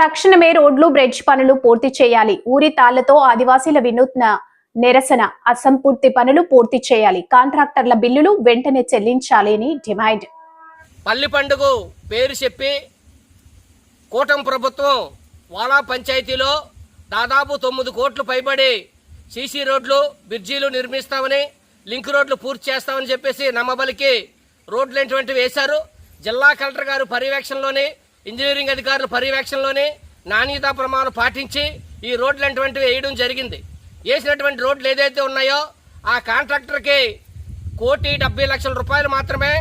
తక్షణమే రోడ్లు బ్రిడ్జ్ పనులు పూర్తి చేయాలి. ఊరి తాళ్ళతో ఆదివాసీల వినూత్న నిరసన అసంపూర్తి పనులు పూర్తి చేయాలి. కాంట్రాక్టర్ల బిల్లులు వెంటనే చెల్లించాలి అని డిమాండ్. పల్లి పండుగ పేరు చెప్పి కూటమి ప్రభుత్వం వాలా పంచాయతీలో దాదాపు తొమ్మిది కోట్లు పైబడి సీసీ రోడ్లు బ్రిడ్జీలు నిర్మిస్తామని లింక్ రోడ్లు పూర్తి చేస్తామని చెప్పేసి నమ్మబలికి రోడ్లు ఏంటువంటివి వేశారు. జిల్లా కలెక్టర్ గారు పర్యవేక్షణలోనే ఇంజనీరింగ్ అధికారుల పర్యవేక్షణలోని నాణ్యతా ప్రమాణం పాటించి ఈ రోడ్లు అటువంటివి వేయడం జరిగింది. వేసినటువంటి రోడ్లు ఏదైతే ఉన్నాయో ఆ కాంట్రాక్టర్కి కోటి డెబ్బై లక్షల రూపాయలు మాత్రమే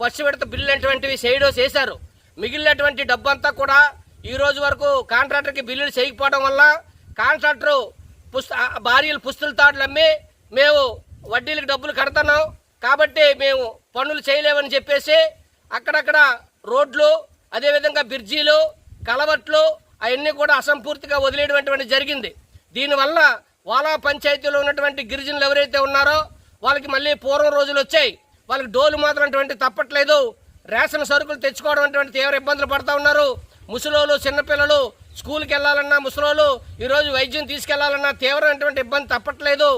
ఫస్ట్ విడత బిల్లు అటువంటివి చేయడం చేశారు. మిగిలినటువంటి డబ్బు అంతా కూడా ఈ రోజు వరకు కాంట్రాక్టర్కి బిల్లులు చేయకపోవడం వల్ల కాంట్రాక్టర్ పుస్త భార్యలు పుస్తుల తాడులు అమ్మి మేము వడ్డీలకు డబ్బులు కడతాం కాబట్టి మేము పనులు చేయలేమని చెప్పేసి అక్కడక్కడ రోడ్లు అదేవిధంగా బిర్జీలు కలవట్లు అవన్నీ కూడా అసంపూర్తిగా వదిలేయడం జరిగింది. దీనివల్ల వాలా పంచాయతీలో ఉన్నటువంటి గిరిజనులు ఎవరైతే ఉన్నారో వాళ్ళకి మళ్ళీ పూర్వం రోజులు వచ్చాయి. వాళ్ళకి డోలు మాత్రం అటువంటి తప్పట్లేదు. రేషన్ సరుకులు తెచ్చుకోవడం అటువంటి తీవ్ర ఇబ్బందులు పడతా ఉన్నారు. ముసలోళ్ళు చిన్నపిల్లలు స్కూల్కి వెళ్ళాలన్నా ముసలోళ్ళు ఈరోజు వైద్యం తీసుకెళ్ళాలన్నా తీవ్రమైనటువంటి ఇబ్బంది తప్పట్లేదు.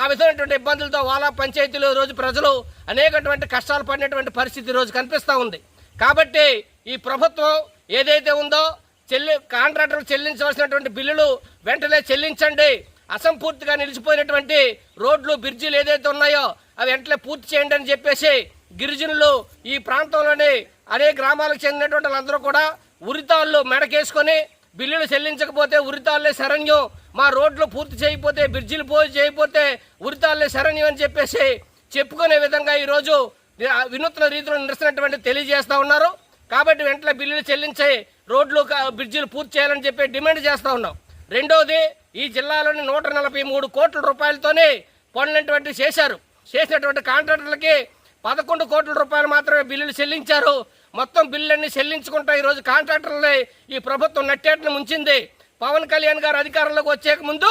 ఆ విధమైనటువంటి ఇబ్బందులతో వాలా పంచాయతీలో రోజు ప్రజలు అనేకటువంటి కష్టాలు పడినటువంటి పరిస్థితి రోజు కనిపిస్తూ ఉంది. కాబట్టి ఈ ప్రభుత్వం ఏదైతే ఉందో చెల్లి కాంట్రాక్టర్లు చెల్లించవలసినటువంటి బిల్లులు వెంటనే చెల్లించండి. అసంపూర్తిగా నిలిచిపోయినటువంటి రోడ్లు బ్రిడ్జిలు ఏదైతే ఉన్నాయో అవి వెంటనే పూర్తి చేయండి అని చెప్పేసి గిరిజనులు ఈ ప్రాంతంలోని అనేక గ్రామాలకు చెందినటువంటి వాళ్ళందరూ కూడా ఉరితాళ్ళు మెడకేసుకొని బిల్లులు చెల్లించకపోతే ఉరితాళ్ళే శరణ్యం మా రోడ్లు పూర్తి చేయకపోతే బ్రిడ్జిలు పూర్తి చేయకపోతే ఉరితాళ్ళే శరణ్యం అని చెప్పేసి చెప్పుకునే విధంగా ఈరోజు వినూత్న రీతిలో నిరసనటువంటి తెలియజేస్తూ ఉన్నారు. కాబట్టి వెంటనే బిల్లులు చెల్లించి రోడ్లు బ్రిడ్జిలు పూర్తి చేయాలని చెప్పి డిమాండ్ చేస్తూ ఉన్నాం. రెండవది ఈ జిల్లాలోని నూట నలభై మూడు కోట్ల రూపాయలతోనే పనులటువంటి చేశారు. చేసినటువంటి కాంట్రాక్టర్లకి పదకొండు కోట్ల రూపాయలు మాత్రమే బిల్లులు చెల్లించారు. మొత్తం బిల్లులన్నీ చెల్లించుకుంటా ఈరోజు కాంట్రాక్టర్లని ఈ ప్రభుత్వం నట్టేటను ముంచింది. పవన్ కళ్యాణ్ గారు అధికారంలోకి వచ్చేక ముందు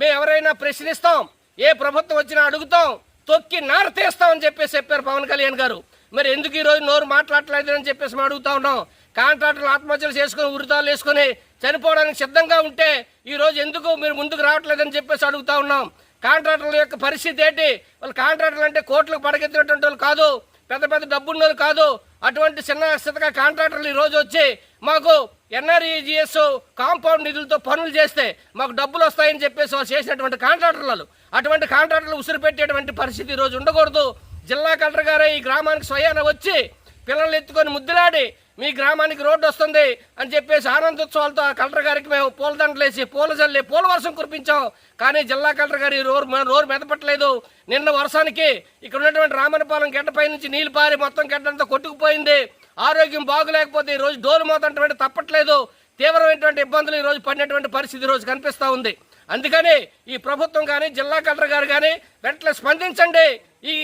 మేము ఎవరైనా ప్రశ్నిస్తాం ఏ ప్రభుత్వం వచ్చినా అడుగుతాం తొక్కి నారతీస్తామని చెప్పేసి చెప్పారు పవన్ కళ్యాణ్ గారు. మరి ఎందుకు ఈ రోజు నోరు మాట్లాడలేదు అని చెప్పేసి మేము అడుగుతా ఉన్నాం? కాంట్రాక్టర్లు ఆత్మహత్యలు చేసుకుని ఉరితాలు వేసుకొని చనిపోవడానికి సిద్ధంగా ఉంటే ఈరోజు ఎందుకు మీరు ముందుకు రావట్లేదని చెప్పేసి అడుగుతా ఉన్నాం? కాంట్రాక్టర్ల యొక్క పరిస్థితి ఏంటి? వాళ్ళు కాంట్రాక్టర్లు అంటే కోట్లకు పడగెత్తినటువంటి వాళ్ళు కాదు పెద్ద పెద్ద డబ్బున్నోళ్ళు కాదు. అటువంటి చిన్న స్థితిగా కాంట్రాక్టర్లు ఈ రోజు వచ్చి మాకు ఎన్ఆర్ఈజిఎస్ కాంపౌండ్ నిధులతో పనులు చేస్తే మాకు డబ్బులు వస్తాయని చెప్పేసి వాళ్ళు చేసినటువంటి కాంట్రాక్టర్లు అటువంటి కాంట్రాక్టర్లు ఉసిరి పెట్టేటువంటి పరిస్థితి ఈరోజు రోజు ఉండకూడదు. జిల్లా కలెక్టర్ గారే ఈ గ్రామానికి స్వయాన వచ్చి పిల్లల్ని ఎత్తుకొని ముద్దులాడి మీ గ్రామానికి రోడ్డు వస్తుంది అని చెప్పేసి ఆనందోత్సవాలతో ఆ కలెక్టర్ గారికి మేము పూలదండలేసి పూల జల్లి పూల వర్షం కురిపించాం. కానీ జిల్లా కలెక్టర్ గారు ఈ రోరు రోరు మెదపట్లేదు నిన్న వర్షానికి ఇక్కడ ఉన్నటువంటి రామనపాలెం గడ్డపై నుంచి నీళ్ళు పారి మొత్తం గడ్డంతా కొట్టుకుపోయింది. ఆరోగ్యం బాగులేకపోతే ఈ రోజు డోలు మోతంటే తప్పట్లేదు. తీవ్రమైనటువంటి ఇబ్బందులు ఈ రోజు పడినటువంటి పరిస్థితి ఈరోజు రోజు ఉంది. అందుకని ఈ ప్రభుత్వం కానీ జిల్లా కలెక్టర్ గారు కానీ వెంటనే స్పందించండి. ఈ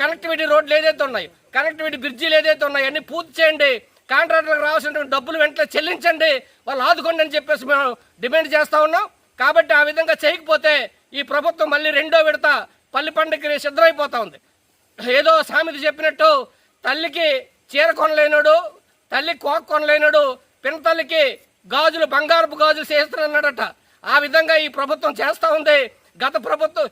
కనెక్టివిటీ రోడ్లు ఏదైతే ఉన్నాయి కనెక్టివిటీ బ్రిడ్జీలు ఏదైతే ఉన్నాయి అన్ని పూర్తి చేయండి. కాంట్రాక్టర్లకు రావాల్సినటువంటి డబ్బులు వెంటనే చెల్లించండి. వాళ్ళు ఆదుకోండి అని చెప్పేసి మేము డిమాండ్ చేస్తూ ఉన్నాం. కాబట్టి ఆ విధంగా చేయకపోతే ఈ ప్రభుత్వం మళ్ళీ రెండో విడత పల్లి పండుగకి సిద్ధమైపోతా ఉంది. ఏదో సామెత చెప్పినట్టు తల్లికి చీర కొనలేనుడు తల్లి కోక కొనలేనుడు పినతల్లికి గాజులు బంగారపు గాజులు చేస్తున్నాడట. ఆ విధంగా ఈ ప్రభుత్వం చేస్తూ ఉంది. గత ప్రభుత్వం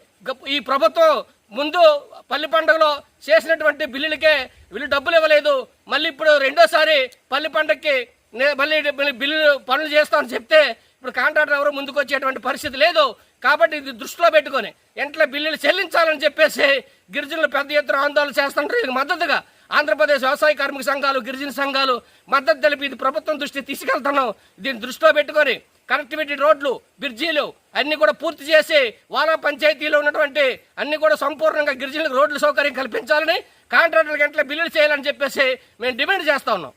ఈ ప్రభుత్వం ముందు పల్లి పండుగలో చేసినటువంటి బిల్లులకే వీళ్ళు డబ్బులు ఇవ్వలేదు. మళ్ళీ ఇప్పుడు రెండోసారి పల్లి పండుగకి నే- మళ్ళీ బిల్లులు పనులు చేస్తామని చెప్తే ఇప్పుడు కాంట్రాక్టర్ ఎవరు ముందుకు వచ్చేటువంటి పరిస్థితి లేదు. కాబట్టి ఇది దృష్టిలో పెట్టుకొని వెంటనే బిల్లులు చెల్లించాలని చెప్పేసి గిరిజనులు పెద్ద ఎత్తున ఆందోళన చేస్తుంటారు. ఇది మద్దతుగా ఆంధ్రప్రదేశ్ వ్యవసాయ కార్మిక సంఘాలు గిరిజన సంఘాలు మద్దతు తెలిపి ఇది ప్రభుత్వం దృష్టి తీసుకెళ్తున్నాం. దీన్ని దృష్టిలో పెట్టుకొని కనెక్టివిటీ రోడ్లు బ్రిడ్జీలు అన్ని కూడా పూర్తి చేసి వాలా పంచాయతీలో ఉన్నటువంటి అన్ని కూడా సంపూర్ణంగా గిరిజనులకు రోడ్ల సౌకర్యం కల్పించాలని కాంట్రాక్టర్ల గంటల బిల్లులు చేయాలని చెప్పేసి మేము డిమాండ్ చేస్తా ఉన్నాం.